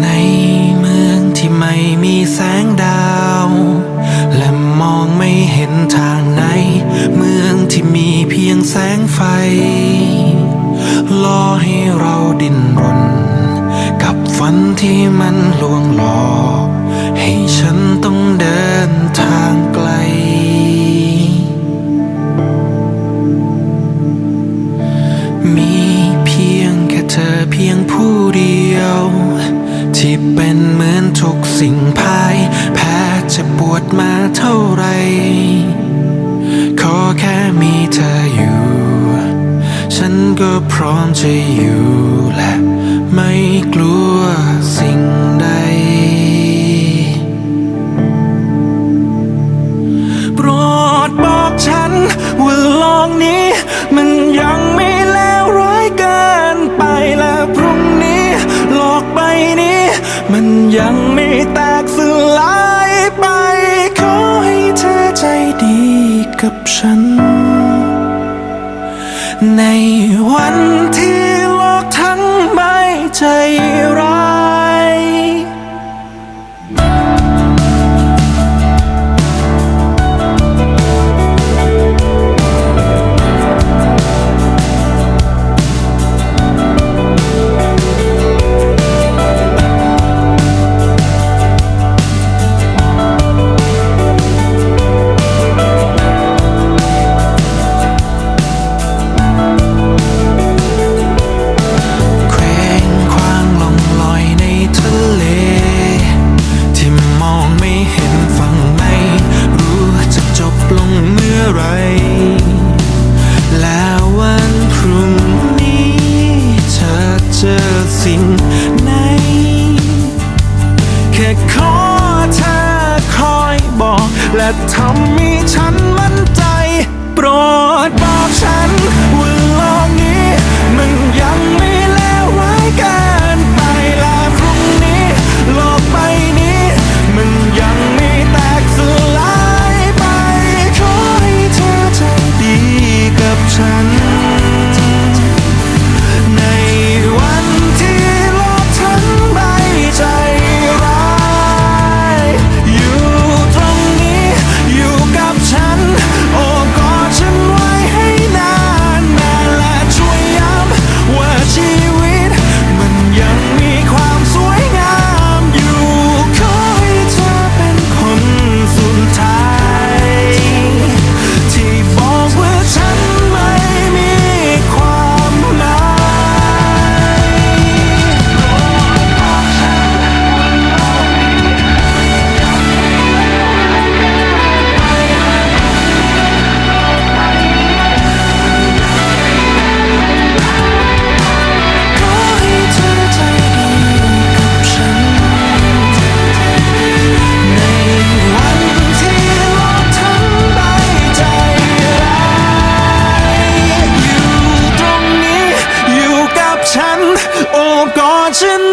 ในเมืองที่ไม่มีแสงดาว และมองไม่เห็นทางไหน เมืองที่มีเพียงแสงไฟล่อให้เราดิ้นรน กับฝันที่มันลวงหลอกให้ฉันต้องเดินทางไกล มีเพียงแค่เธอเพียงผู้เดียว ที่เป็นเหมือนทุกสิ่งพาย แพ้จะปวดมาเท่าไร ขอแค่มีเธออยู่ ฉันก็พร้อมจะอยู่และไม่กลัว กับฉัน ในวัน ทำให้ฉันมัน imagine